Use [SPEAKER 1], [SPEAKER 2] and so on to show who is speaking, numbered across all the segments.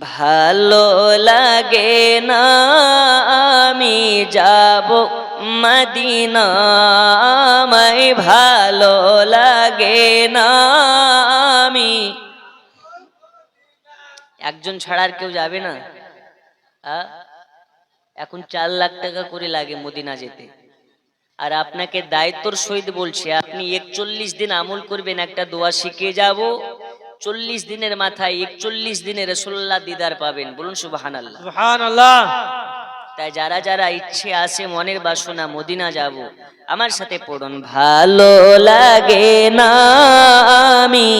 [SPEAKER 1] ভালো লাগে না, আমি যাব মদিনা। আমায় ভালো লাগে না, আমি একজন ছাড়া আর কেউ যাবে না? এখন চার লাখ টাকা করে লাগে মদিনা যেতে। আর আপনাকে দায়িত্বর সহিত বলছি, আপনি একচল্লিশ দিন আমল করবেন, একটা দোয়া শিখে যাব। চল্লিশ দিনের মাথায় একচল্লিশ দিনে রসুল্লাহ দিদার পাবেন। বলুন সুবাহান আল্লাহ তাই যারা যারা ইচ্ছে আছে মনের বাসনা মদিনা যাব আমার সাথে পড়ুন। ভালো লাগে না আমি।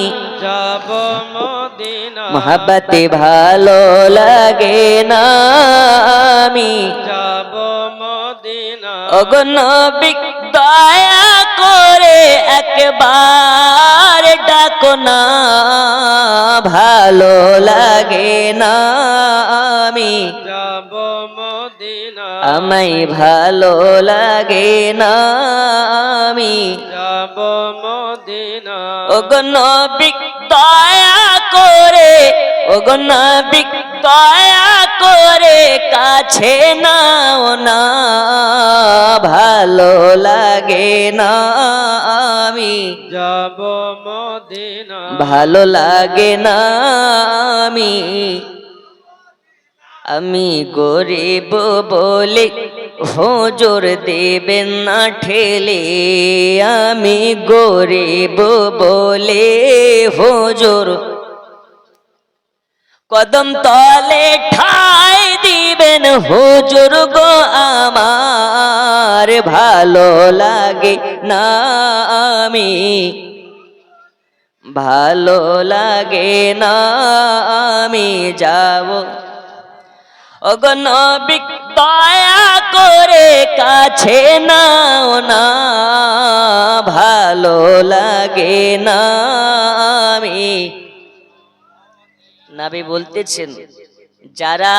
[SPEAKER 2] যাব মদিনা।
[SPEAKER 1] মহাব্বতে ভালো লাগে না আমি।
[SPEAKER 2] যাব মদিনা।
[SPEAKER 1] অগনবিক দয়া করে একবার ডাকো না ভালো লাগে না আমি।
[SPEAKER 2] যাব মদিনা।
[SPEAKER 1] আমায় ভালো লাগে না আমি।
[SPEAKER 2] যাব মদিনা।
[SPEAKER 1] অগনবিক দয়া করে অগনবিক দয়া করে কাছে নাও না। ভালো লাগে না আমি।
[SPEAKER 2] যাব মদিনা।
[SPEAKER 1] ভালো লাগে না আমি। আমি গরিব বলে হুজুর দেবেন না ঠেলে। আমি গরিব বলে হুজুর কদম তলে ঠাই দিবেন হুজুর গো আমার। ভালো লাগে না আমি। ভালো লাগে না আমি যাব। অগনবিক দয়া করে কাছে নাও না। ভালো লাগে না আমি। নাবি বলতেছেন, যারা